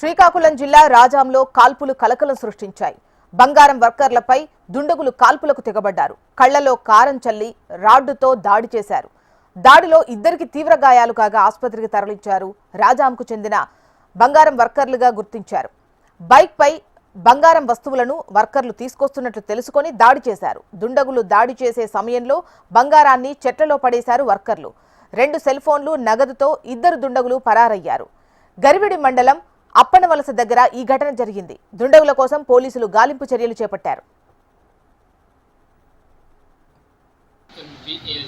శ్రీకాకుళం జిల్లా రాజాంలో కాల్పులు కలకలం సృష్టించాయి. బంగారం వర్కర్లపై దుండగులు కాల్పులకు తెగబడ్డారు. కళ్ళలో కారం చల్లి రాడ్డుతో దాడి చేశారు. దాడిలో ఇద్దరికి తీవ్ర గాయాలు కాగా ఆసుపత్రికి తరలించారు. రాజాంకు చెందిన బంగారం వర్కర్లుగా గుర్తించారు. బైక్పై బంగారం వస్తువులను వర్కర్లు తీసుకొస్తున్నట్లు తెలుసుకొని దాడి చేశారు. దుండగులు దాడి చేసే సమయంలో బంగారాన్ని చెట్లలో పడేశారు వర్కర్లు. రెండు సెల్ ఫోన్లు నగదుతో ఇద్దరు దుండగులు పరారయ్యారు. గరివిడి మండలం అప్పనవలస దగ్గర ఈ ఘటన జరిగింది. దుండగుల కోసం పోలీసులు గాలింపు చర్యలు చేపట్టారు.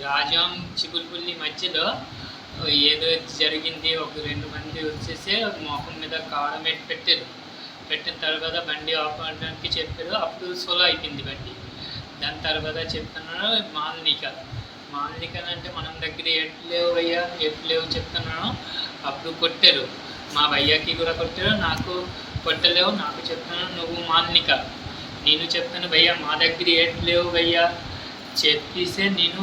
రాజాం చిగురుపుల్లి మధ్యలో ఏదో జరిగింది ఒక రెండు మంది వచ్చేసి మొహం మీద కారం పెట్టి పెట్టారు. పెట్టిన తర్వాత బండి ఆపడానికి చెప్పారు. అప్పుడు సోలో అయిపోయింది బండి. దాని తర్వాత చెప్తున్నాను మాలనిక. మాలనిక అంటే మనం దగ్గర ఎట్లేవు అయ్యా? ఎట్లేవు లేవు చెప్తున్నాను. అప్పుడు కొట్టారు. మా భయ్యాకి కూడా కొట్టారు నాకు కొట్టలేవు నాకు చెప్తున్నాను నువ్వు మాన్నిక. నేను చెప్తాను భయ్యా మా దగ్గర ఏట్లేవు లేవు భయ్యా. చెప్పేసే నేను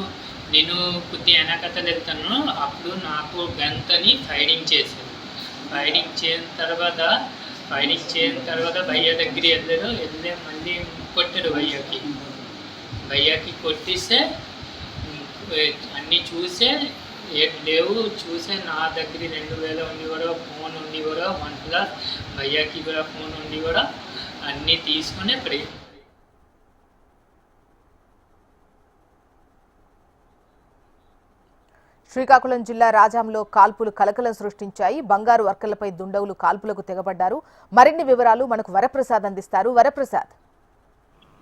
నేను కొద్ది వెనకతలు వెళ్తాను. అప్పుడు నాకు గంతని ఫైరింగ్ చేశాను ఫైరింగ్ చేసిన తర్వాత ఫైరింగ్ చేసిన తర్వాత భయ్య దగ్గర వెళ్ళారు. వెళ్ళే మళ్ళీ కొట్టారు భయ్యకి. భయ్యకి కొట్టిస్తే అన్నీ చూసే లేవు చూసే నా దగ్గర రెండు వేల ఉండి కూడా ఫోన్ ఉండి కూడా వన్ ప్లస్ భయ్యాకి కూడా ఫోన్ ఉండి కూడా అన్నీ తీసుకుని ప్రే శ్రీకాకుళం జిల్లా రాజాంలో కాల్పులు కలకలం సృష్టించాయి. బంగారు వర్కర్లపై దుండగులు కాల్పులకు తెగబడ్డారు. మరిన్ని వివరాలు మనకు వరప్రసాద్ అందిస్తారు. వరప్రసాద్.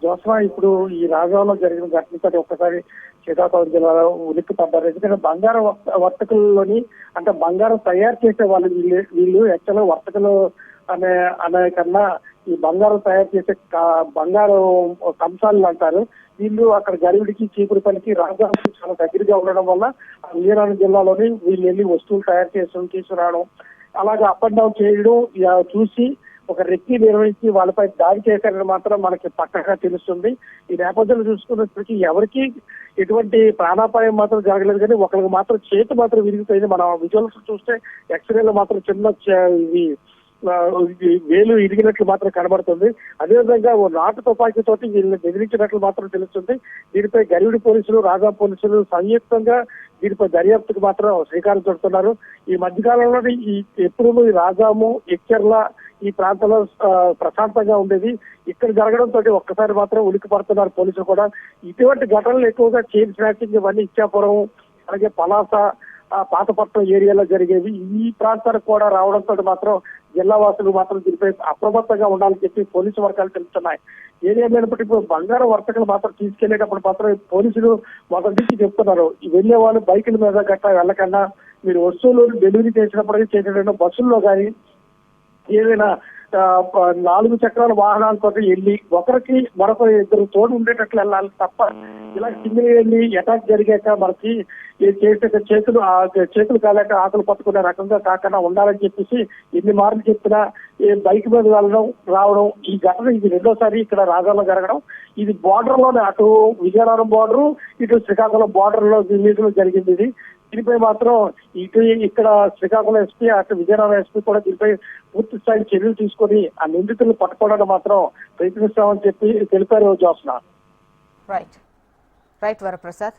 జోస్వా ఇప్పుడు ఈ రాజాలో జరిగిన ఘటనతో ఒక్కసారి శ్రీకాకుళం జిల్లాలో ఉలిక్కి పడ్డారు. ఎందుకంటే బంగారం వర్తకుల్లోని అంటే బంగారం తయారు చేసే వాళ్ళు వీళ్ళు వీళ్ళు యాక్చువల్గా వర్తకులు అనే అనే కన్నా ఈ బంగారం తయారు చేసే బంగారం కంసాలు అంటారు. వీళ్ళు అక్కడ గరివిడికి చీపురుపల్లికి రాజధానికి చాలా దగ్గరగా ఉండడం వల్ల ఆ జిల్లాలోని వీళ్ళు వెళ్ళి వస్తువులు తయారు చేసి తీసుకురావడం అలాగే అప్ అండ్ డౌన్ చేయడం చూసి ఒక రెక్కి నిర్వహించి వాళ్ళపై దాడి చేశారని మాత్రం మనకి పక్కగా తెలుస్తుంది. ఈ నేపథ్యంలో చూసుకున్నప్పటికీ ఎవరికి ఎటువంటి ప్రాణాపాయం మాత్రం జరగలేదు. కానీ ఒకరికి మాత్రం చేతి మాత్రం విరిగిపోయింది. మనం విజువల్స్ చూస్తే ఎక్స్రేలో మాత్రం చిన్న చ- ఇవి ఇది వేలు ఇరిగినట్లు మాత్రం కనబడుతుంది. అదేవిధంగా ఓ నాటు తుపాకీతోటి వీళ్ళని బెదిరించినట్లు మాత్రం తెలుస్తుంది. దీనిపై గరివిడి పోలీసులు రాజా పోలీసులు సంయుక్తంగా దీనిపై దర్యాప్తుకు మాత్రం శ్రీకారం చుడుతున్నారు. ఈ మధ్యకాలంలో ఈ ఎప్పుడు ఈ రాజాము ఎక్చర్ల ఈ ప్రాంతంలో ప్రశాంతంగా ఉండేది. ఇక్కడ జరగడంతో ఒక్కసారి మాత్రం ఉలికి పడుతున్నారు పోలీసులు కూడా. ఇటువంటి ఘటనలు ఎక్కువగా చైన్ స్నాచింగ్ ఇవన్నీ ఇచ్చాపురం అలాగే పలాస పాతపట్నం ఏరియాలో జరిగేవి. ఈ ప్రాంతానికి కూడా రావడంతో మాత్రం జిల్లా వాసులు మాత్రం దీనిపై అప్రమత్తంగా ఉండాలని చెప్పి పోలీసు వర్గాలు తెలుస్తున్నాయి. ఏదేమైనప్పటికీ ఇప్పుడు బంగారం వర్తకులు మాత్రం తీసుకెళ్ళేటప్పుడు మాత్రం పోలీసులు మొదటి నుంచి చెప్తున్నారు. ఈ వెళ్ళే వాళ్ళు బైకుల మీద గట్రా వెళ్ళకన్నా మీరు వస్తువులు డెలివరీ చేసినప్పుడు చేసేటప్పుడు బస్సుల్లో కానీ ఏదైనా నాలుగు చక్రాల వాహనాలతో వెళ్ళి ఒకరికి మరొక ఇద్దరు తోడు ఉండేటట్లు వెళ్ళాలి తప్ప ఇలా సింగిల్ వెళ్ళి అటాక్ జరిగాక మనకి చేసే చేతులు ఆ చేతులు కాలేక ఆకులు పట్టుకునే రకంగా కాకుండా ఉండాలని చెప్పేసి ఎన్ని మార్లు చెప్పినా బైక్ మీద వెళ్ళడం రావడం ఈ ఘటన ఇది రెండోసారి ఇక్కడ రాజాలో జరగడం. ఇది బార్డర్లోనే అటు విజయనగరం బార్డర్ ఇటు శ్రీకాకుళం బార్డర్లో లో జరిగింది ఇది. దీనిపై మాత్రం ఇటు ఇక్కడ శ్రీకాకుళం ఎస్పీ అటు విజయనగరం ఎస్పీ కూడా దీనిపై పూర్తి స్థాయి చర్యలు తీసుకొని ఆ నిందితులను పట్టుకోవడానికి మాత్రం ప్రయత్నిస్తామని చెప్పి తెలిపారు జోస్నా. Right right Varaprasad.